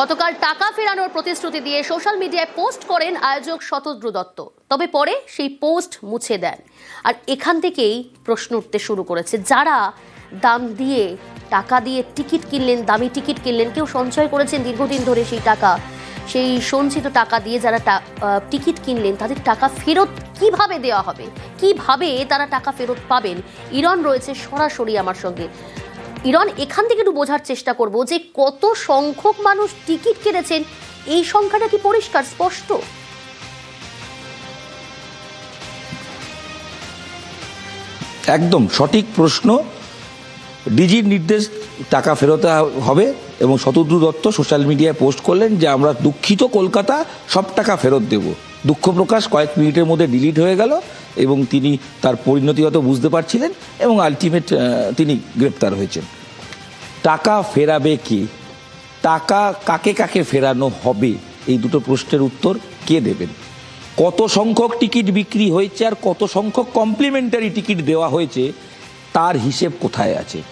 গতকাল টাকা ফেরানোর প্রতিশ্রুতি দিয়ে সোশ্যাল মিডিয়ায় পোস্ট করেন আয়োজক শতদ্রু দত্ত। তবে পরে সেই পোস্ট মুছে দেন। আর এখান থেকেই প্রশ্ন উঠতে শুরু করেছে, যারা দাম দিয়ে, টাকা দিয়ে টিকিট কিনলেন, দামি টিকিট কিনলেন, কেউ সঞ্চয় করেছেন দীর্ঘদিন ধরে সেই টাকা, সেই সঞ্চিত টাকা দিয়ে যারা টিকিট কিনলেন, তাদের টাকা ফেরত কীভাবে দেওয়া হবে? কীভাবে তারা টাকা ফেরত পাবেন? ইরন রয়েছে সরাসরি আমার সঙ্গে। ইরন এখান থেকে একটু বোঝার চেষ্টা করব যে কত সংখ্যক মানুষ টিকিট কেটেছেন, এই সংখ্যাটা কি পরিষ্কার, স্পষ্ট? একদম, সঠিক প্রশ্ন। ডিজির নির্দেশ, টাকা ফেরত হবে এবং শতদ্রু দত্ত সোশ্যাল মিডিয়ায় পোস্ট করলেন যে আমরা দুঃখিত, কলকাতা সব টাকা ফেরত দেব। দুঃখ প্রকাশ কয়েক মিনিটের মধ্যে ডিলিট হয়ে গেল এবং তিনি তার পরিণতি হয়তো বুঝতে পারছিলেন এবং আলটিমেট তিনি গ্রেপ্তার হয়েছেন। টাকা ফেরাবে কে? টাকা কাকে কাকে ফেরানো হবে? এই দুটো প্রশ্নের উত্তর কে দেবেন? কত সংখ্যক টিকিট বিক্রি হয়েছে আর কত সংখ্যক কমপ্লিমেন্টারি টিকিট দেওয়া হয়েছে? তার হিসেব কোথায় আছে?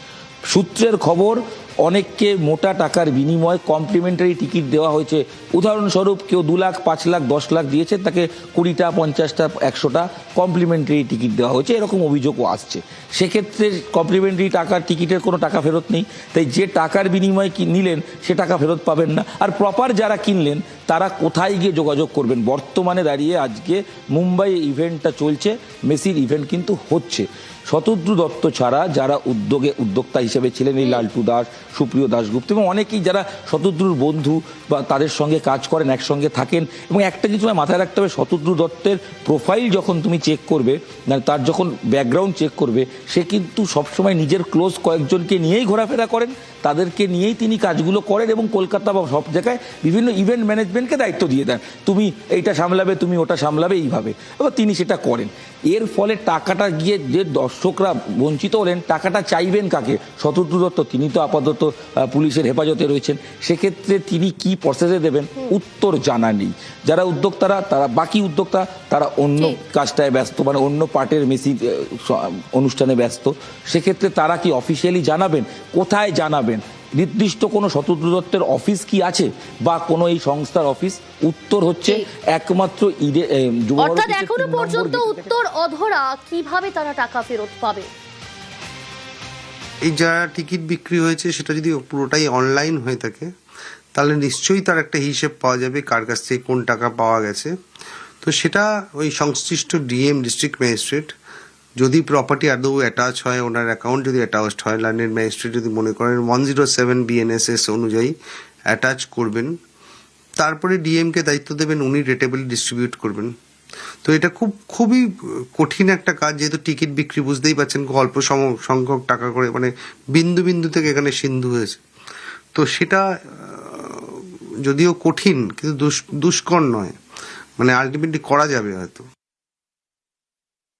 সূত্রের খবর, অনেককে মোটা টাকার বিনিময়ে কমপ্লিমেন্টারি টিকিট দেওয়া হয়েছে। উদাহরণস্বরূপ, কেউ দু লাখ, পাঁচ লাখ, দশ লাখ দিয়েছে, তাকে কুড়িটা, পঞ্চাশটা, একশোটা কমপ্লিমেন্টারি টিকিট দেওয়া হয়েছে। এরকম অভিযোগও আসছে। সেক্ষেত্রে কমপ্লিমেন্টারি টাকার টিকিটের কোনো টাকা ফেরত নেই। তাই যে টাকার বিনিময়ে নিলেন, সে টাকা ফেরত পাবেন না। আর প্রপার যারা কিনলেন, তারা কোথায় গিয়ে যোগাযোগ করবেন? বর্তমানে দাঁড়িয়ে আজকে মুম্বাই ইভেন্টটা চলছে, মেসির ইভেন্ট কিন্তু হচ্ছে। শতদ্রু দত্ত ছাড়া যারা উদ্যোগে, উদ্যোক্তা হিসেবে ছিলেন এই লালটু দাস, সুপ্রিয় দাশগুপ্ত এবং অনেকেই যারা শতদ্রুর বন্ধু বা তাদের সঙ্গে কাজ করেন, একসঙ্গে থাকেন এবং একটা কিছু মাথায় রাখতে হবে, শতদ্রু দত্তের প্রোফাইল যখন তুমি চেক করবে মানে তার যখন ব্যাকগ্রাউন্ড চেক করবে, সে কিন্তু সবসময় নিজের ক্লোজ কয়েকজনকে নিয়েই ঘোরাফেরা করেন। তাদেরকে নিয়েই তিনি কাজগুলো করেন এবং কলকাতা বা সব জায়গায় বিভিন্ন ইভেন্ট ম্যানেজমেন্টকে দায়িত্ব দিয়ে দেন। তুমি এইটা সামলাবে তুমি ওটা সামলাবে এইভাবে। এবার তিনি সেটা করেন। এর ফলে টাকাটা গিয়ে যে দর্শকরা বঞ্চিত হলেন টাকাটা চাইবেন কাকে? শতদ্রু দত্ত তিনি তো আপাতত পুলিশের হেফাজতে রয়েছেন। সেক্ষেত্রে তিনি কি প্রসেসে দেবেন? উত্তর জানা নেই। যারা উদ্যোক্তারা তারা বাকি উদ্যোক্তা তারা অন্য কাজটায় ব্যস্ত মানে অন্য পার্টের মেসি অনুষ্ঠানে ব্যস্ত। সেক্ষেত্রে তারা কি অফিসিয়ালি জানাবেন? কোথায় জানাবেন? নির্দিষ্ট কোনো শতদ্রু দত্তের অফিস কি আছে বা কোনো এই সংস্থার অফিস উত্তর হচ্ছে একমাত্র ইডে অর্থাৎ এখনও পর্যন্ত উত্তর অধরা কীভাবে তারা টাকা ফেরত পাবে? এই যারা টিকিট বিক্রি হয়েছে সেটা যদি পুরোটাই অনলাইন হয়ে থাকে তাহলে নিশ্চয়ই তার একটা হিসেব পাওয়া যাবে কার কাছ থেকে কোন টাকা পাওয়া গেছে। তো সেটা ওই সংশ্লিষ্ট ডিএম ডিস্ট্রিক্ট ম্যাজিস্ট্রেট যদি প্রপার্টি আদৌ অ্যাটাচ হয়, ওনার অ্যাকাউন্ট যদি অ্যাটাচড হয় লাইনের ম্যাজিস্ট্রেট যদি মনে করেন ওয়ান জিরো সেভেন বিএনএসএস অনুযায়ী অ্যাটাচ করবেন, তারপরে ডিএমকে দায়িত্ব দেবেন, উনি রেটেবল ডিস্ট্রিবিউট করবেন। তো এটা খুব, খুবই কঠিন একটা কাজ, যেহেতু টিকিট বিক্রি বুঝতেই পারছেন অল্প সম- সংখ্যক টাকা করে মানে বিন্দু বিন্দু থেকে এখানে সিন্ধু হয়েছে। তো সেটা যদিও কঠিন, কিন্তু দুষ- দুষ্কর নয়। মানে আলটিমেটলি করা যাবে হয়তো।